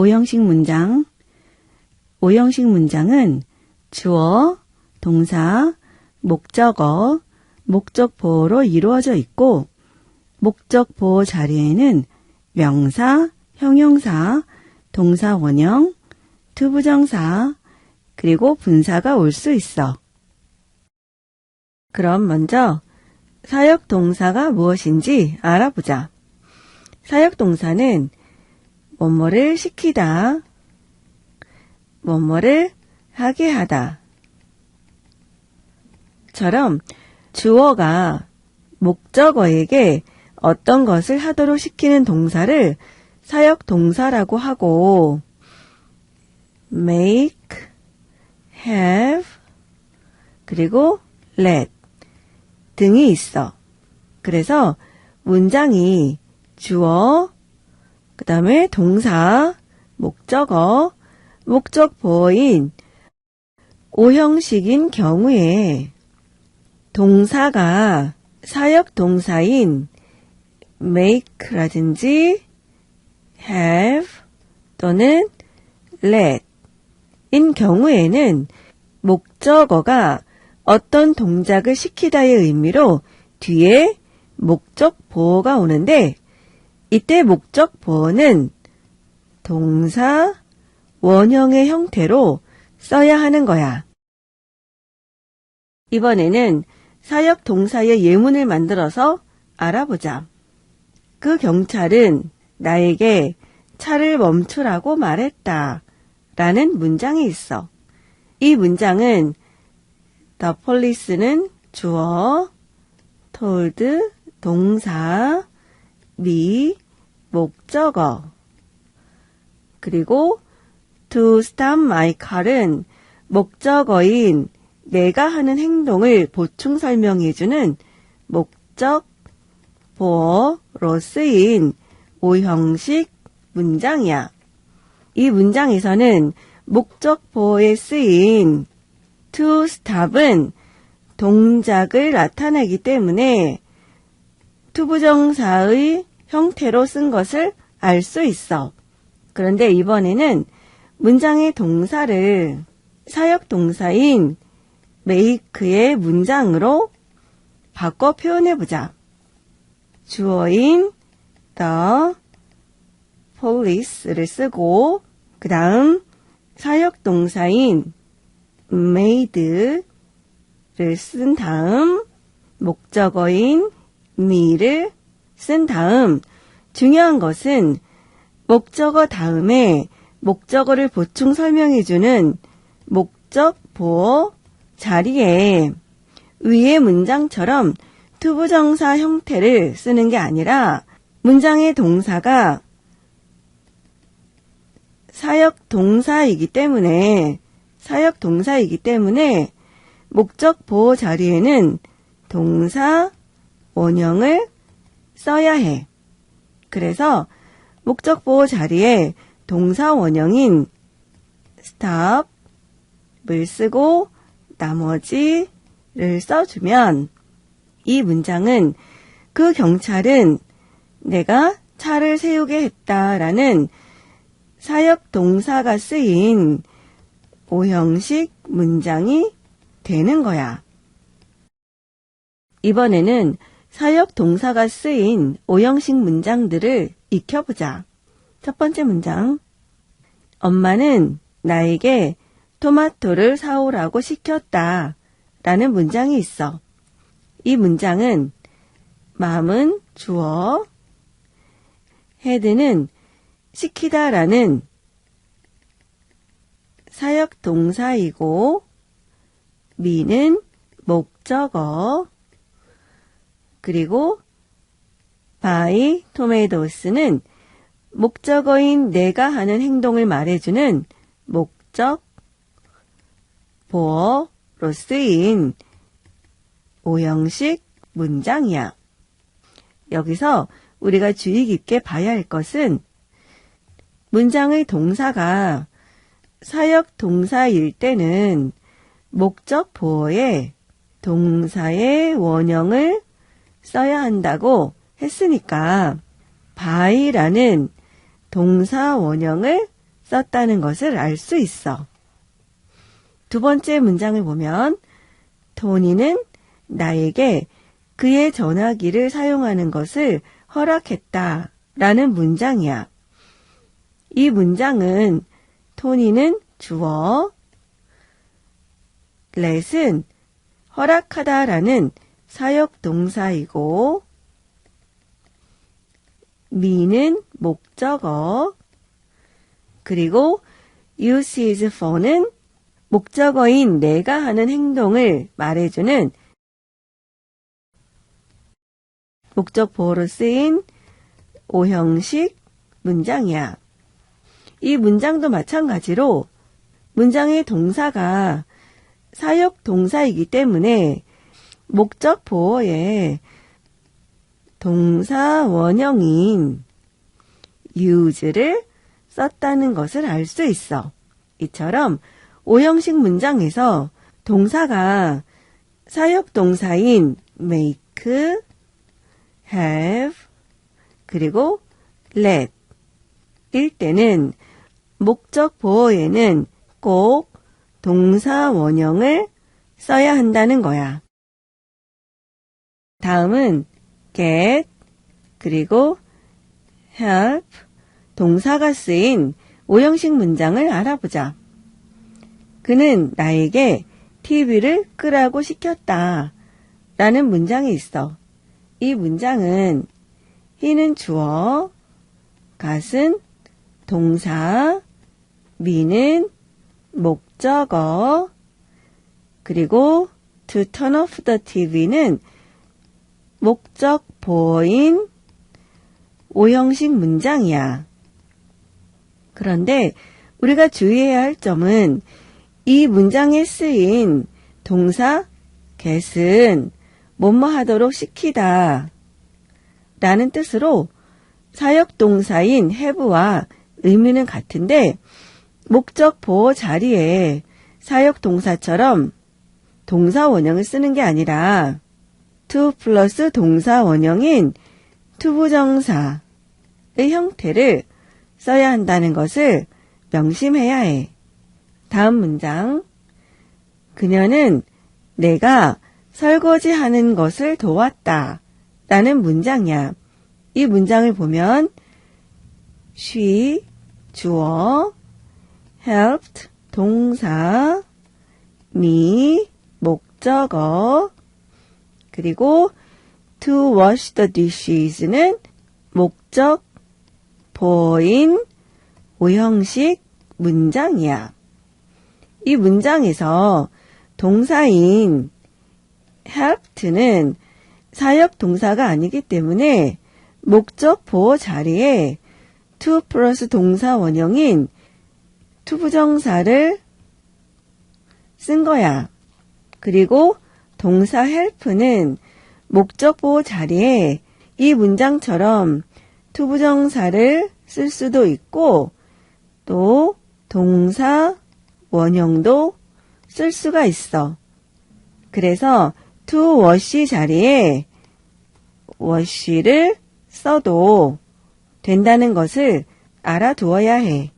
오형식 문장. 오형식 문장은 주어, 동사, 목적어, 목적 보호로 이루어져 있고 목적 보호 자리에는 명사, 형용사, 동사 원형, 투부정사, 그리고 분사가 올 수 있어. 그럼 먼저 사역 동사가 무엇인지 알아보자. 사역 동사는 뭐뭐를 시키다, 뭐뭐를 하게 하다. 처럼 주어가 목적어에게 어떤 것을 하도록 시키는 동사를 사역 동사라고 하고 make, have, 그리고 let 등이 있어. 그래서 문장이 주어, 그 다음에 동사, 목적어, 목적 보어인 오형식인 경우에 동사가 사역 동사인 make라든지 have 또는 let 인 경우에는 목적어가 어떤 동작을 시키다의 의미로 뒤에 목적 보어가 오는데 이때 목적 보어는 동사 원형의 형태로 써야 하는 거야. 이번에는 사역 동사의 예문을 만들어서 알아보자. 그 경찰은 나에게 차를 멈추라고 말했다. 라는 문장이 있어. 이 문장은 the police는 주어, told 동사, me 목적어, 그리고 to stop my car은 목적어인 내가 하는 행동을 보충 설명해주는 목적 보어로 쓰인 오형식 문장이야. 이 문장에서는 목적 보어에 쓰인 to stop은 동작을 나타내기 때문에 투부정사의 형태로 쓴 것을 알 수 있어. 그런데 이번에는 문장의 동사를 사역 동사인 make의 문장으로 바꿔 표현해 보자. 주어인 the police를 쓰고 그 다음 사역 동사인 made를 쓴 다음 목적어인 me를 쓴 다음 중요한 것은 목적어 다음에 목적어를 보충 설명해주는 목적 보어 자리에 위의 문장처럼 투부정사 형태를 쓰는 게 아니라 문장의 동사가 사역 동사이기 때문에 사역 동사이기 때문에 목적 보호 자리에는 동사 원형을 써야 해. 그래서 목적 보호 자리에 동사 원형인 stop을 쓰고 나머지를 써주면 이 문장은 그 경찰은 내가 차를 세우게 했다라는 사역 동사가 쓰인 오형식 문장이 되는 거야. 이번에는 사역 동사가 쓰인 오형식 문장들을 익혀보자. 첫 번째 문장. 엄마는 나에게 토마토를 사오라고 시켰다. 라는 문장이 있어. 이 문장은 마음은 주어, 헤드는 시키다 라는 사역 동사이고, 미는 목적어, 그리고 바이 토메이도스는 목적어인 내가 하는 행동을 말해주는 목적 보어로 쓰인 오형식 문장이야. 여기서 우리가 주의 깊게 봐야 할 것은 문장의 동사가 사역 동사일 때는 목적 보어에 동사의 원형을 써야 한다고 했으니까 by라는 동사 원형을 썼다는 것을 알 수 있어. 두 번째 문장을 보면 토니는 나에게 그의 전화기를 사용하는 것을 허락했다 라는 문장이야. 이 문장은 토니는 주어, 렛은 허락하다 라는 사역 동사이고 미는 목적어 그리고 uses for는 목적어인 내가 하는 행동을 말해주는 목적 보호로 쓰인 오형식 문장이야. 이 문장도 마찬가지로 문장의 동사가 사역 동사이기 때문에 목적 보호에 동사 원형인 use를 썼다는 것을 알 수 있어. 이처럼 오형식 문장에서 동사가 사역 동사인 make, have, 그리고 let 일 때는 목적 보호에는 꼭 동사 원형을 써야 한다는 거야. 다음은 get, 그리고 help, 동사가 쓰인 오형식 문장을 알아보자. 그는 나에게 TV를 끄라고 시켰다. 라는 문장이 있어. 이 문장은 he는 주어, gat은 동사, me는 목적어, 그리고 to turn off the TV는 목적 보어인 오형식 문장이야. 그런데 우리가 주의해야 할 점은 이 문장에 쓰인 동사 get은 뭐뭐 하도록 시키다 라는 뜻으로 사역 동사인 have와 의미는 같은데 목적 보호 자리에 사역 동사처럼 동사 원형을 쓰는 게 아니라 to 플러스 동사 원형인 투부정사의 형태를 써야 한다는 것을 명심해야 해. 다음 문장. 그녀는 내가 설거지 하는 것을 도왔다. 라는 문장이야. 이 문장을 보면 she 주어 helped 동사 me 목적어 그리고 to wash the dishes는 목적 보인 오형식 문장이야. 이 문장에서 동사인 helped는 사역 동사가 아니기 때문에 목적 보호 자리에 to 플러스 동사 원형인 to 부정사를 쓴 거야. 그리고 동사 help는 목적 보호 자리에 이 문장처럼 to 부정사를 쓸 수도 있고 또 동사 원형도 쓸 수가 있어. 그래서 to wash 자리에 wash를 써도 된다는 것을 알아두어야 해.